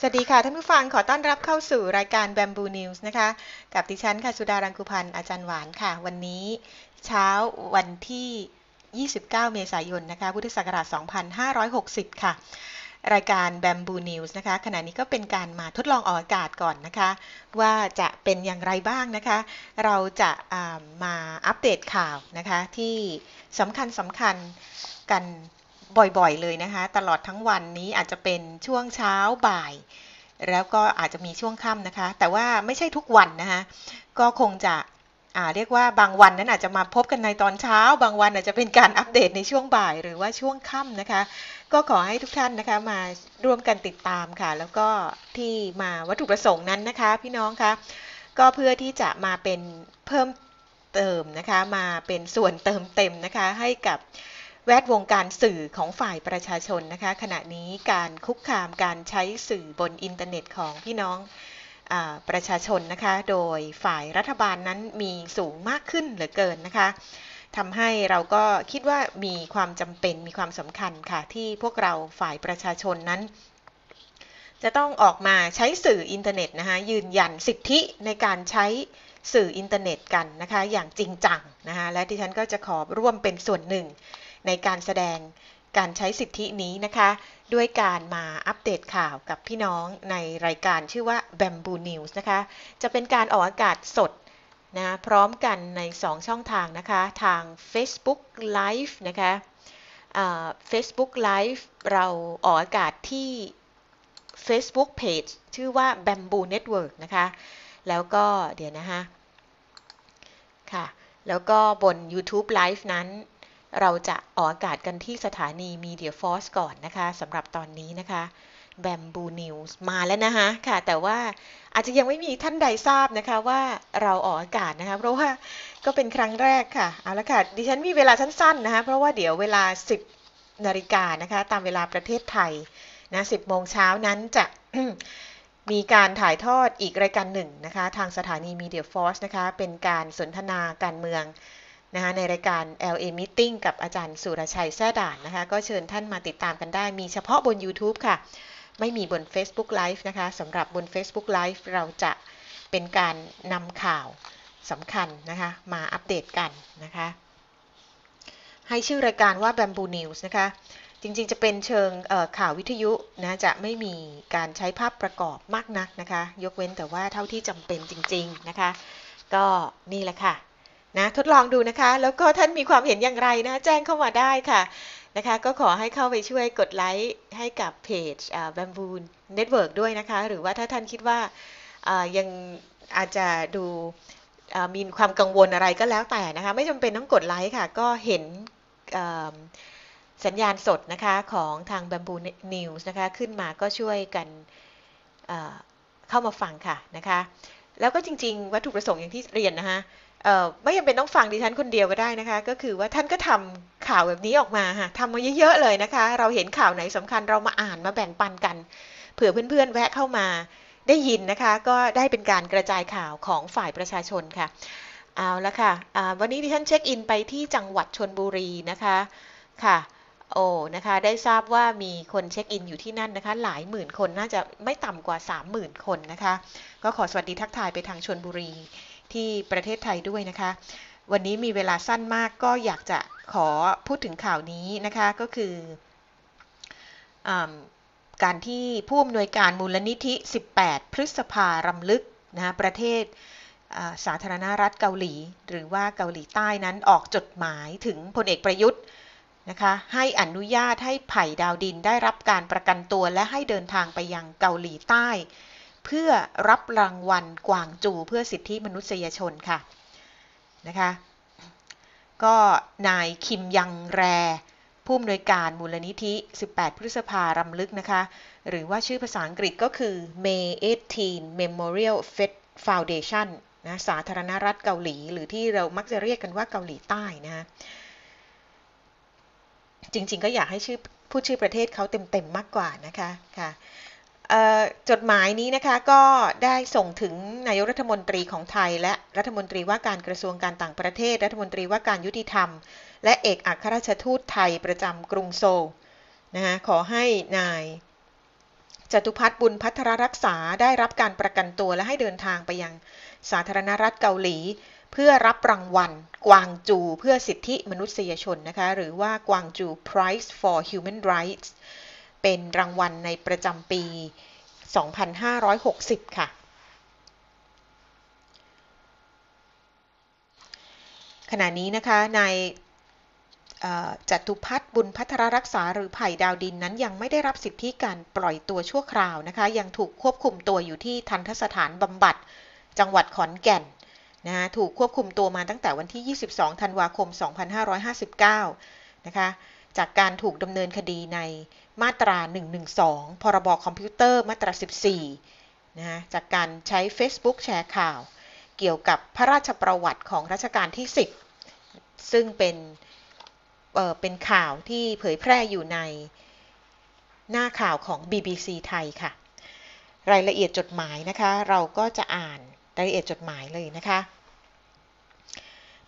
สวัสดีค่ะ ท่านผู้ฟังขอต้อนรับเข้าสู่รายการ Bamboo News นะคะ กับดิฉันค่ะสุดารังคุพันธ์อาจารย์หวานค่ะ วันนี้เช้าวันที่ 29 เมษายนนะคะพุทธศักราช 2560 ค่ะ รายการ Bamboo News นะคะ ขณะนี้ก็เป็นการมาทดลองออกอากาศก่อนนะคะ ว่าจะเป็นอย่างไรบ้างนะคะ เราจะามาอัปเดตข่าวนะคะที่สำคัญสำคัญกัน บ่อยๆเลยนะคะ ตลอดทั้งวันนี้อาจจะเป็นช่วงเช้าบ่าย แล้วก็อาจจะมีช่วงค่ำนะคะ แต่ว่าไม่ใช่ทุกวันนะคะก็คงจะเรียกว่าบางวันนั้นอาจจะมาพบกันในตอนเช้า บางวันอาจจะเป็นการอัปเดตในช่วงบ่าย หรือว่าช่วงค่ำนะคะ ก็ขอให้ทุกท่านนะคะมาร่วมกันติดตามค่ะ แล้วก็ที่มาวัตถุประสงค์นั้นนะคะ พี่น้องคะก็เพื่อที่จะมาเป็นเพิ่มเติมนะคะ มาเป็นส่วนเติมเต็มนะคะ ให้กับ แวดวงการสื่อของฝ่ายประชาชนนะคะ ขณะนี้การคุกคามการใช้สื่อบนอินเทอร์เน็ตของพี่น้องอประชาชนนะคะ โดยฝ่ายรัฐบาลนั้นมีสูงมากขึ้นเหลือเกินนะคะทำให้เราก็คิดว่ามีความจำเป็นมีความสำคัญค่ะ ที่พวกเราฝ่ายประชาชนนั้น จะต้องออกมาใช้สื่ออินเทอร์เน็ตนะคะยืนยันสิทธิในการใช้สื่ออินเทอร์เน็ตกันนะคะ อย่างจริงจังนะคะและดิฉันก็จะขอร่วมเป็นส่วนหนึ่ง ในการแสดงการใช้สิทธินี้นะคะ ด้วยการมาอัปเดตข่าวกับพี่น้องในรายการชื่อว่า Bamboo News นะคะ จะเป็นการออกอากาศสดนะพร้อมกันใน 2 ช่องทางนะคะ ทาง Facebook Live นะคะ Facebook Live เราออกอากาศที่ Facebook Page ชื่อว่า Bamboo Network นะคะ แล้วก็เดี๋ยวนะคะค่ะ แล้วก็บน YouTube Live นั้น เราจะออกอากาศกันที่สถานี Media Force ก่อนนะคะสำหรับตอนนี้นะคะ Bamboo News มาแล้วนะคะค่ะแต่ว่าอาจจะยังไม่มีท่านใดทราบนะคะว่าเราออกอากาศนะคะเพราะว่าก็เป็นครั้งแรกค่ะเอาละค่ะดิฉันมีเวลาสั้นๆนะคะเพราะว่าเดี๋ยวเวลา 10นาฬิกานะคะตามเวลาประเทศไทยนะ10โมงเช้านั้นจะมีการถ่ายทอดอีกรายการหนึ่งนะคะทางสถานี Media Force นะคะเป็นการสนทนาการเมือง นะคะในรายการ LA Meeting กับอาจารย์สุรชัยแซ่ด่านนะคะ ก็เชิญท่านมาติดตามกันได้ มีเฉพาะบน YouTube ค่ะ ไม่มีบน Facebook Live นะคะสำหรับบน Facebook Live เราจะเป็นการนำข่าวสำคัญนะคะ มาอัปเดตกันนะคะ ให้ชื่อรายการว่า Bamboo News นะคะ จริงๆ จะเป็นเชิงข่าววิทยุนะจะไม่มีการใช้ภาพประกอบมากนักนะคะ ยกเว้นแต่ว่าเท่าที่จำเป็นจริง ๆ นะคะ ก็นี่แหละค่ะ นะทดลองดูนะคะ แล้วก็ท่านมีความเห็นอย่างไรนะ แจ้งเข้ามาได้ค่ะนะคะ ก็ขอให้เข้าไปช่วยกดไลค์ให้กับเพจ Bamboo Network ด้วยนะคะ หรือว่าถ้าท่านคิดว่ายังอาจจะดูมีความกังวลอะไรก็แล้วแต่นะคะ ไม่จำเป็นต้องกดไลค์ค่ะ ก็เห็นสัญญาณสดนะคะของทาง Bamboo News นะคะ ขึ้นมาก็ช่วยกันเข้ามาฟังค่ะนะคะ แล้วก็จริง ๆ วัตถุประสงค์อย่างที่เรียนนะคะ ไม่จำเป็นต้องฟังดิฉันคนเดียวก็ได้นะคะ ก็คือว่าท่านก็ทำข่าวแบบนี้ออกมาค่ะทำมาเยอะๆเลยนะคะ เราเห็นข่าวไหนสำคัญเรามาอ่านมาแบ่งปันกัน เผื่อเพื่อนๆ แวะเข้ามาได้ยินนะคะ ก็ได้เป็นการกระจายข่าวของฝ่ายประชาชนค่ะเอาละค่ะวันนี้ดิฉันเช็คอินไปที่จังหวัดชนบุรีนะคะค่ะโอ้นะคะได้ทราบว่ามีคนเช็คอินอยู่ที่นั่นนะคะ หลายหมื่นคนน่าจะไม่ต่ำกว่า 30,000 คนนะคะ ก็ขอสวัสดีทักทายไปทางชนบุรี ที่ประเทศไทยด้วยนะคะ วันนี้มีเวลาสั้นมากก็อยากจะขอพูดถึงข่าวนี้นะคะก็คืออการที่ผู้อำนวยการมูลนิธิ 18 พฤษภารำลึกนะประเทศสาธารณรัฐเกาหลี หรือว่าเกาหลีใต้นั้นออกจดหมายถึงพลเอกประยุทธ์นะคะให้อนุญาตให้ไผ่ดาวดินได้รับการประกันตัวและให้เดินทางไปยังเกาหลีใต้ เพื่อรับรางวัลกวางจูเพื่อสิทธิมนุษยชนค่ะนะคะก็นายคิมยังแร ผู้อำนวยการมูลนิธิ 18 พฤษภารำลึกนะคะ หรือว่าชื่อภาษาอังกฤษก็คือ May 18 Memorial Foundation นะสาธารณรัฐเกาหลี หรือที่เรามักจะเรียกกันว่าเกาหลีใต้นะจริงๆก็อยากให้ชื่อพูดชื่อประเทศเขาเต็มๆมากกว่านะคะค่ะ จดหมายนี้นะคะก็ได้ส่งถึงนายกรัฐมนตรีของไทย และรัฐมนตรีว่าการกระทรวงการต่างประเทศ รัฐมนตรีว่าการยุติธรรม และเอกอัครราชทูตไทยประจำกรุงโซลนะคะขอให้นายจตุพัฒน์บุญพัทรรักษาได้รับการประกันตัวและให้เดินทางไปยังสาธารณรัฐเกาหลี เพื่อรับรางวัล กวางจูเพื่อสิทธิมนุษยชนนะคะหรือว่ากวางจู Prize for Human Rights เป็นรางวัลในประจำปี 2560 ค่ะ ขณะนี้นะคะในจัตุพัฒน์บุญพัทรรักษาหรือไผ่ดาวดินนั้นยังไม่ได้รับสิทธิการปล่อยตัวชั่วคราวนะคะ ยังถูกควบคุมตัวอยู่ที่ทันทสถานบำบัด จังหวัดขอนแก่นนะะถูกควบคุมตัวมาตั้งแต่วันที่ 22 ธันวาคม 2559 นะคะ จากการถูกดำเนินคดีในมาตรา 112 พรบคอมพิวเตอร์มาตรา 14 นะจากการใช้ Facebook แชร์ข่าว เกี่ยวกับพระราชประวัติของรัชกาลที่ 10 ซึ่งเป็นเเป็นข่าวที่เผยแพร่อยู่ในหน้าข่าวของ BBC ไทยค่ะ รายละเอียดจดหมายนะคะ เราก็จะอ่านรายละเอียดจดหมายเลยนะคะ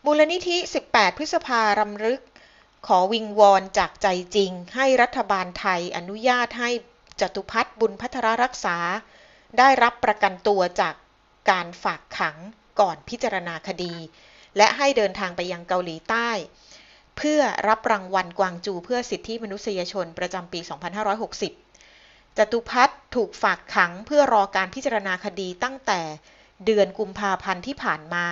มูลนิธิ 18 พฤษภารำลึก ขอวิงวอนจากใจจริง ให้รัฐบาลไทยอนุญาตให้จตุพัฒน์บุญพัทรรักษา ได้รับประกันตัวจากการฝากขังก่อนพิจารณาคดี และให้เดินทางไปยังเกาหลีใต้ เพื่อรับรางวัลกวางจูเพื่อสิทธิมนุษยชนประจำปี 2560 จตุพัฒน์ถูกฝากขังเพื่อรอการพิจารณาคดีตั้งแต่เดือนกุมภาพันธ์ที่ผ่านมา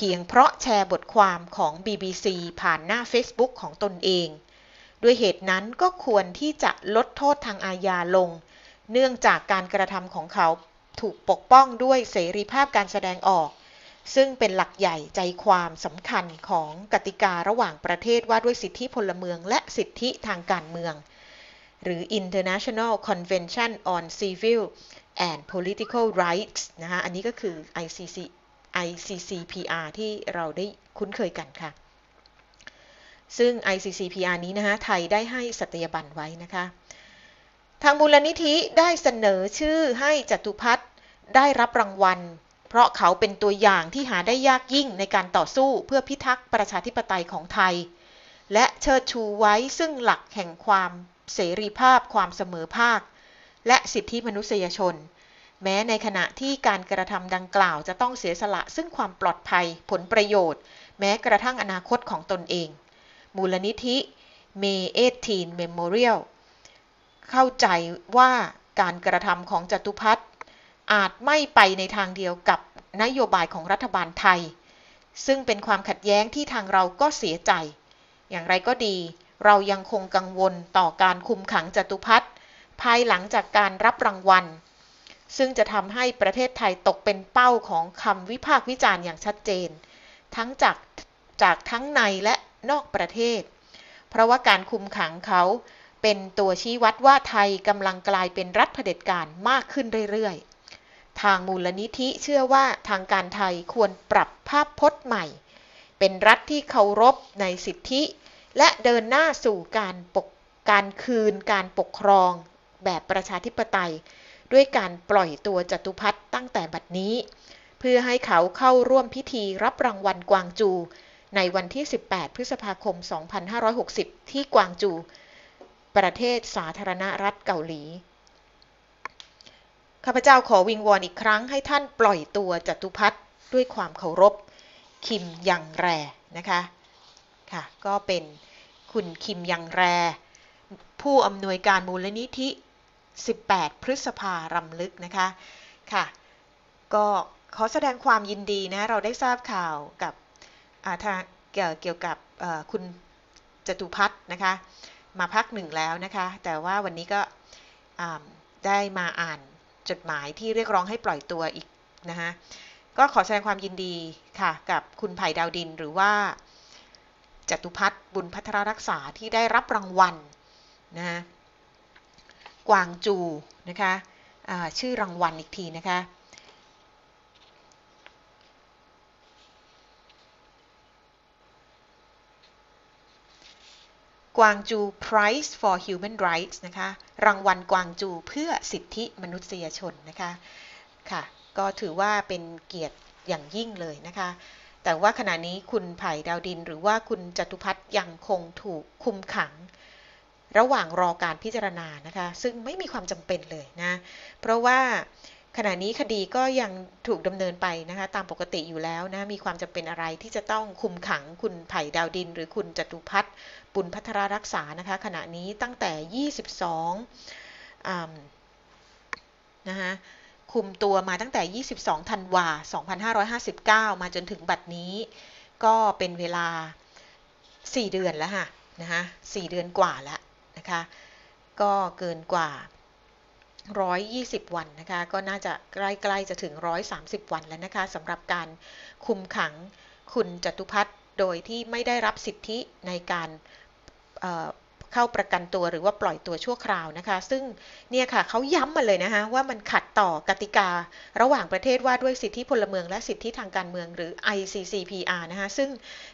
พียงเพราะแชร์บทความของ BBC ผ่านหน้า Facebook ของตนเอง ด้วยเหตุนั้นก็ควรที่จะลดโทษทางอาญาลง เนื่องจากการกระทำของเขาถูกปกป้องด้วยเสรีภาพการแสดงออก ซึ่งเป็นหลักใหญ่ใจความสำคัญของกติการะหว่างประเทศว่าด้วยสิทธิพลเมืองและสิทธิทางการเมือง หรือ International Convention on Civil and Political Rights นะคะอันนี้ก็คือ ICC ICCPR ที่เราได้คุ้นเคยกันค่ะ ซึ่ง ICCPR นี้นะคะไทยได้ให้สัตยาบันไว้นะคะ ทางมูลนิธิได้เสนอชื่อให้จตุพัฒน์ได้รับรางวัล เพราะเขาเป็นตัวอย่างที่หาได้ยากยิ่งในการต่อสู้เพื่อพิทักษ์ประชาธิปไตยของไทย และเชิดชูไว้ซึ่งหลักแห่งความเสรีภาพความเสมอภาค และสิทธิมนุษยชน แม้ในขณะที่การกระทำดังกล่าวจะต้องเสียสละซึ่งความปลอดภัยผลประโยชน์ แม้กระทั่งอนาคตของตนเอง มูลนิธิเมเอทีนเมมโมเรียลเข้าใจว่าการกระทำของจตุพัฒน์อาจไม่ไปในทางเดียวกับนโยบายของรัฐบาลไทย ซึ่งเป็นความขัดแย้งที่ทางเราก็เสียใจ อย่างไรก็ดี เรายังคงกังวลต่อการคุมขังจตุพัฒน์ภายหลังจากการรับรางวัล ซึ่งจะทำให้ประเทศไทยตกเป็นเป้าของคำวิพากษ์วิจารณ์อย่างชัดเจน ทั้งจากจากทั้งในและนอกประเทศ เพราะว่าการคุมขังเขาเป็นตัวชี้วัดว่าไทยกำลังกลายเป็นรัฐเผด็จการมากขึ้นเรื่อยๆ ทางมูลนิธิเชื่อว่าทางการไทยควรปรับภาพพจน์ใหม่ เป็นรัฐที่เคารพในสิทธิ และเดินหน้าสู่การปกการคืนการปกครองแบบประชาธิปไตย ด้วยการปล่อยตัวจตุพัฒตั้งแต่บัดนี้ เพื่อให้เขาเข้าร่วมพิธีรับรางวัลกวางจู ในวันที่ 18 พฤษภาคม 2560 ที่กวางจู ประเทศสาธารณรัฐเกาหลี ข้าพเจ้าขอวิงวอนอีกครั้งให้ท่านปล่อยตัวจตุพัฒด้วยความเคารพ คิมยังแรนะคะค่ะ ก็เป็นคุณคิมยังแร ผู้อำนวยการมูลนิธิ 18 พฤษภารำลึกนะคะค่ะ ก็ขอแสดงความยินดีนะเราได้ทราบข่าวกับทางเกี่ยวกับคุณจตุพัฒน์นะคะ มาพักหนึ่งแล้วนะคะ แต่ว่าวันนี้ก็ได้มาอ่านจดหมายที่เรียกร้องให้ปล่อยตัวอีกนะคะก็ขอแสดงความยินดีค่ะกับคุณไผ่ดาวดินหรือว่าจตุพัฒน์บุญพัทรรักษาที่ได้รับรางวัลนะ กวางจูนะคะะชื่อรางวัลอีกทีนะคะกวางจู Prize for Human Rights นะคะ รางวัลกวางจูเพื่อสิทธิมนุษยชนนะคะ ค่ะ ก็ถือว่าเป็นเกียรติอย่างยิ่งเลยนะคะ แต่ว่าขณะนี้คุณไผ่ดาวดินหรือว่าคุณจตุพัฒน์ยังคงถูกคุมขัง ระหว่างรอการพิจารณานะคะ ซึ่งไม่มีความจำเป็นเลยนะ เพราะว่าขณะนี้คดีก็ยังถูกดำเนินไปนะคะ ตามปกติอยู่แล้วนะ มีความจำเป็นอะไรที่จะต้องคุมขังคุณไผ่ดาวดิน หรือคุณจตุพัฒน์บุญพัทรรักษานะคะ ขณะนี้ตั้งแต่ 22นะคะคุมตัวมาตั้งแต่ 22 ธันวา 2559 มาจนถึงบัดนี้ ก็เป็นเวลา 4 เดือนแล้วค่ะนะคะ4เดือนกว่าแล้ว นะคะ ก็เกินกว่า 120 วันนะคะ ก็น่าจะใกล้ๆจะถึง 130 วันแล้วนะคะสำหรับการคุมขังคุณจตุพัฒน์โดยที่ไม่ได้รับสิทธิในการเข้าประกันตัวหรือว่าปล่อยตัวชั่วคราวนะคะ ซึ่งเนี่ยค่ะเขาย้ำมาเลยนะคะว่ามันขัดต่อกติการะหว่างประเทศว่าด้วยสิทธิพลเมืองและสิทธิทางการเมืองหรือ ICCPR นะคะ ซึ่ง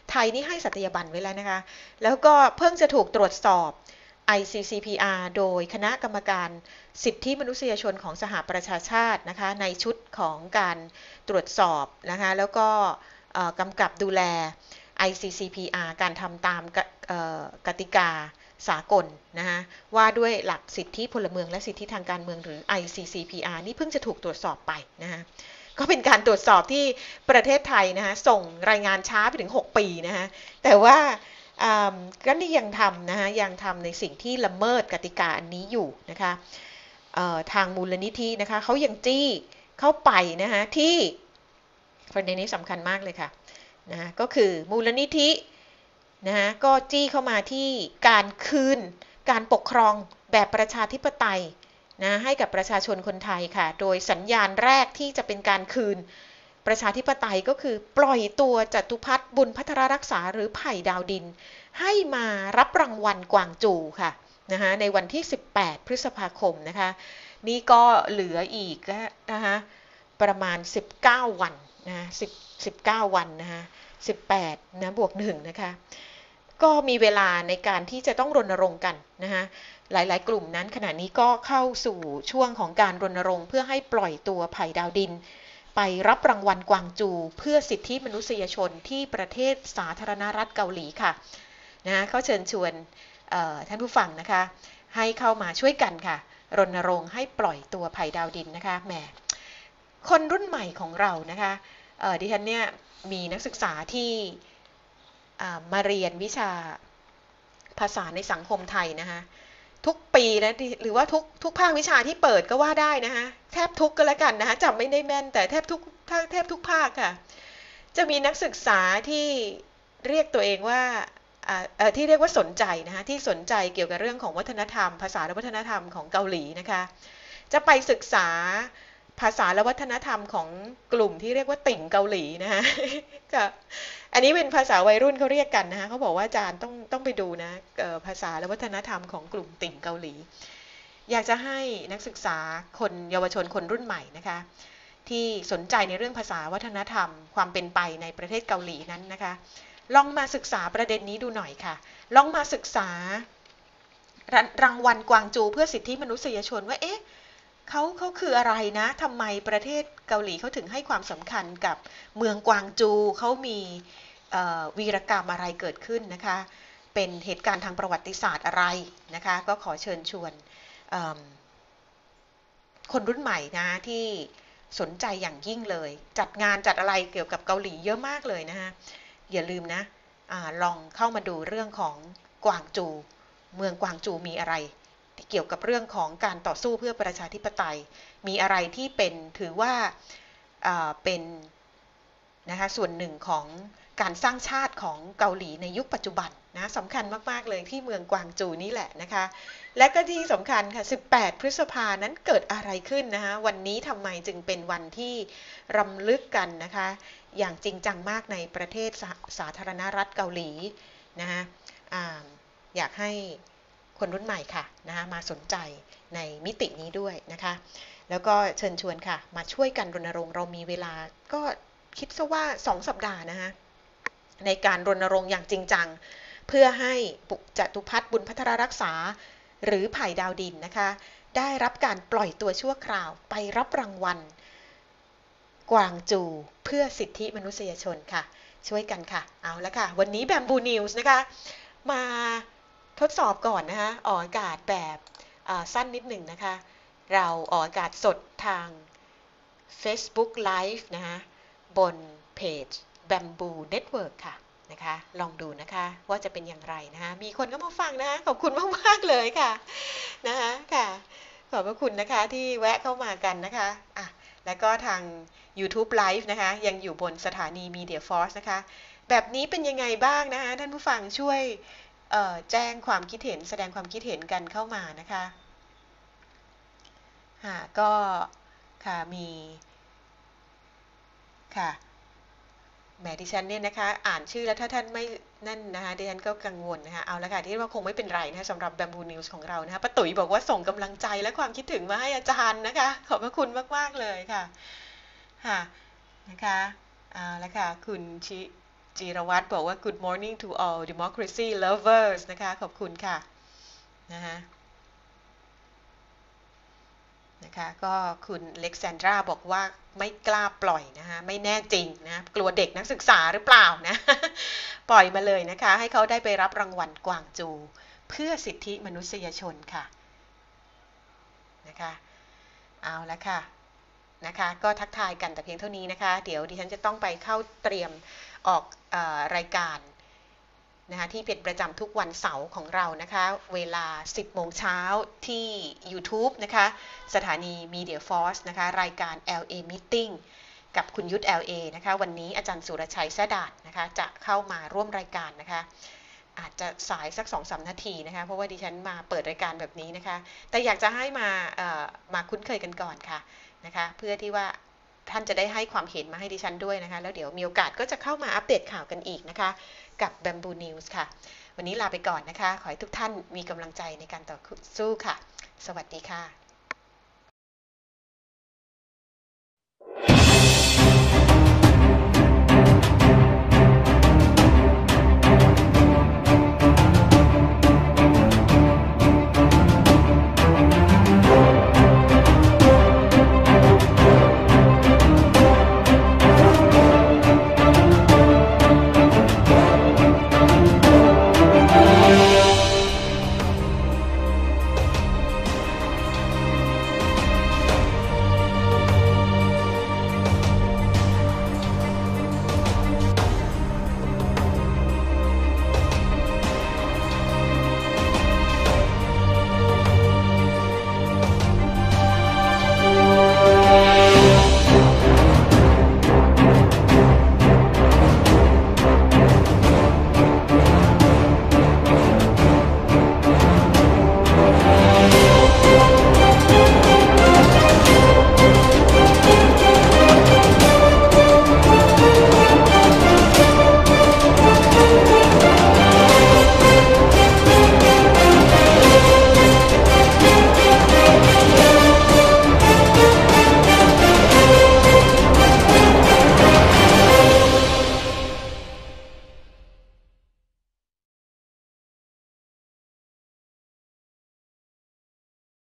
ไทยนี่ให้สัตยาบันไว้แล้วนะคะ แล้วก็เพิ่งจะถูกตรวจสอบ ICCPR โดยคณะกรรมการสิทธิมนุษยชนของสหประชาชาตินะคะในชุดของการตรวจสอบนะคะแล้วก็กำกับดูแล ICCPR การทำตามกติกาสากลนะคะว่าด้วยหลักสิทธิพลเมืองและสิทธิทางการเมืองหรือ ICCPR นี่เพิ่งจะถูกตรวจสอบไปนะคะก็เป็นการตรวจสอบที่ประเทศไทยนะคะส่งรายงานช้าไปถึง 6 ปีนะคะแต่ว่า ก็นี่ยังทำนะคะยังทำในสิ่งที่ละเมิดกติกาอันนี้อยู่นะคะทางมูลนิธินะคะเขายังจี้เข้าไปนะคะที่ประเด็นนี้สำคัญมากเลยค่ะนะก็คือมูลนิธินะคะก็จี้เข้ามาที่การคืนการปกครองแบบประชาธิปไตยนะให้กับประชาชนคนไทยค่ะ โดยสัญญาณแรกที่จะเป็นการคืน ประชาธิปไตยก็คือปล่อยตัวจตุพัฒบุญพัทรรักษาหรือไผ่ดาวดิน ให้มารับรางวัลกวางจูค่ะนะคะในวันที่ 18 พฤษภาคมนะคะนี่ก็เหลืออีกนะคะประมาณ 19 วันนะ10 19 วันนะคะ18นะบวก1นะคะก็มีเวลาในการที่จะต้องรณรงค์กันนะคะหลาย ๆ กลุ่มนั้นขณะนี้ก็เข้าสู่ช่วงของการรณรงค์เพื่อให้ปล่อยตัวไผ่ดาวดิน ไปรับรางวัลกวางจู เพื่อสิทธิมนุษยชนที่ประเทศสาธารณรัฐเกาหลีค่ะนะเขาเชิญชวนท่านผู้ฟังนะคะ ให้เข้ามาช่วยกันค่ะ รณรงค์ให้ปล่อยตัวไผ่ดาวดินนะคะแหมคนรุ่นใหม่ของเรานะคะดิฉันเนี่ยมีนักศึกษาที่มาเรียนวิชาภาษาในสังคมไทยนะคะ ทุกปีนะหรือว่าทุกทุกภาควิชาที่เปิดก็ว่าได้นะคะแทบทุกก็แล้วกันนะคะจำไม่ได้แม่น แต่แทบทุกแทบทุกภาคค่ะ จะมีนักศึกษาที่เรียกตัวเองว่าที่เรียกว่าสนใจนะคะที่สนใจเกี่ยวกับเรื่องของวัฒนธรรม ภาษาและวัฒนธรรมของเกาหลีนะคะจะไปศึกษาภาษาและวัฒนธรรมของกลุ่มที่เรียกว่าติ่งเกาหลีนะคะ อันนี้เป็นภาษาวัยรุ่นเขาเรียกกันนะคะเขาบอกว่าอาจารย์ต้องต้องไปดูนะภาษาและวัฒนธรรมของกลุ่มติ่งเกาหลี อยากจะให้นักศึกษาคนเยาวชนคนรุ่นใหม่นะคะที่สนใจในเรื่องภาษาวัฒนธรรม ความเป็นไปในประเทศเกาหลีนั้นนะคะ ลองมาศึกษาประเด็นนี้ดูหน่อยค่ะ ลองมาศึกษารางวัลกวางจูเพื่อสิทธิมนุษยชนว่าเอ๊ะเขาเขาคืออะไรนะทำไมประเทศเกาหลีเขาถึงให้ความสำคัญกับเมืองกวางจูเขามี วีรกรรมอะไรเกิดขึ้นนะคะ เป็นเหตุการณ์ทางประวัติศาสตร์อะไรนะคะ ก็ขอเชิญชวนคนรุ่นใหม่นะที่สนใจอย่างยิ่งเลย จัดงานจัดอะไรเกี่ยวกับเกาหลีเยอะมากเลยนะคะอย่าลืมนะอลองเข้ามาดูเรื่องของกวางจู เมืองกวางจูมีอะไร เกี่ยวกับเรื่องของการต่อสู้เพื่อประชาธิปไตย มีอะไรที่เป็นถือว่าเป็นนะคะส่วนหนึ่งของ การสร้างชาติของเกาหลีในยุคปัจจุบันนะสำคัญมาก ๆ เลยที่เมืองกวางจูนี่แหละนะคะ และก็ที่สำคัญค่ะ 18 พฤษภานั้นเกิดอะไรขึ้นนะคะ วันนี้ทำไมจึงเป็นวันที่รำลึกกันนะคะ อย่างจริงจังมากในประเทศสาสาธารณรัฐเกาหลีนะคะออยากให้คนรุ่นใหม่ค่ะนะคะมาสนใจในมิตินี้ด้วยนะคะ แล้วก็เชิญชวนค่ะ มาช่วยกันรณรงค์เรามีเวลาก็คิดซะว่า 2 สัปดาห์นะคะ ในการรณรงค์อย่างจริงจัง เพื่อให้ปุกจตุพัฒน์บุญพัทรรักษา หรือไผ่ดาวดินนะคะ ได้รับการปล่อยตัวชั่วคราวไปรับรางวัล กวางจูเพื่อสิทธิมนุษยชนค่ะ ช่วยกันค่ะ เอาละค่ะ วันนี้แบมบูนิวส์นะคะ มาทดสอบก่อนนะคะออกอากาศแบบสั้นนิดหนึ่งนะคะ เราออกอากาศสดทาง Facebook Live นะคะบนเพจ Bamboo Network ค่ะนะคะลองดูนะคะว่าจะเป็นอย่างไรนะคะมีคนก็มาฟังนะคะขอบคุณมากๆเลยค่ะนะคะค่ะขอบพระคุณนะคะที่แวะเข้ามากันนะคะอะแล้วก็ทาง YouTube Live นะคะยังอยู่บนสถานี Media Force นะคะ แบบนี้เป็นยังไงบ้างนะคะท่านผู้ฟังช่วยแจ้งความคิดเห็นแสดงความคิดเห็นกันเข้ามานะคะค่ะก็ค่ะมีค่ะ แหมดิฉันเนี่ยนะคะ อ่านชื่อแล้วถ้าท่านไม่นั่นนะคะดิฉันก็กังวลนะคะเอาละค่ะที่ว่าคงไม่เป็นไรนะะสำหรับ Bamboo News ของเรานะคะป้าตุ๋ยบอกว่าส่งกำลังใจและความคิดถึงมาให้อาจารย์นะคะ ขอบพระคุณมากๆเลยค่ะค่ะนะคะเอาละค่ะคุณชิจิรวัตรบอกว่า Good morning to all democracy lovers นะคะ ขอบคุณค่ะนะคะ นะคะก็คุณเล็กซานดราบอกว่าไม่กล้าปล่อยนะคะไม่แน่จริงนะกลัวเด็กนักศึกษาหรือเปล่านะ ปล่อยมาเลยนะคะ ให้เขาได้ไปรับรางวัลกวางจู เพื่อสิทธิมนุษยชนค่ะนะคะเอาละค่ะนะคะก็ทักทายกันแต่เพียงเท่านี้นะคะ เดี๋ยวดิฉันจะต้องไปเข้าเตรียมออกอรายการ นะคะที่เป็นประจำทุกวันเสาร์ของเรานะคะ เวลา 10 โมงเช้าที่ YouTube นะคะ สถานี Media Force นะคะ รายการ LA Meeting กับคุณยุทธ LA นะคะ วันนี้อาจารย์สุรชัยแซดาดนะคะ จะเข้ามาร่วมรายการนะคะ อาจจะสายสัก2อสนาทีนะคะ เพราะว่าดิฉันมาเปิดรายการแบบนี้นะคะ แต่อยากจะให้มามาคุ้นเคยกันก่อนค่ะนะคะ เพื่อที่ว่า ท่านจะได้ให้ความเห็นมาให้ดิฉันด้วยนะคะ แล้วเดี๋ยวมีโอกาสก็จะเข้ามาอัปเดตข่าวกันอีกนะคะ กับ Bamboo News ค่ะ วันนี้ลาไปก่อนนะคะ ขอให้ทุกท่านมีกำลังใจในการต่อสู้ค่ะ สวัสดีค่ะ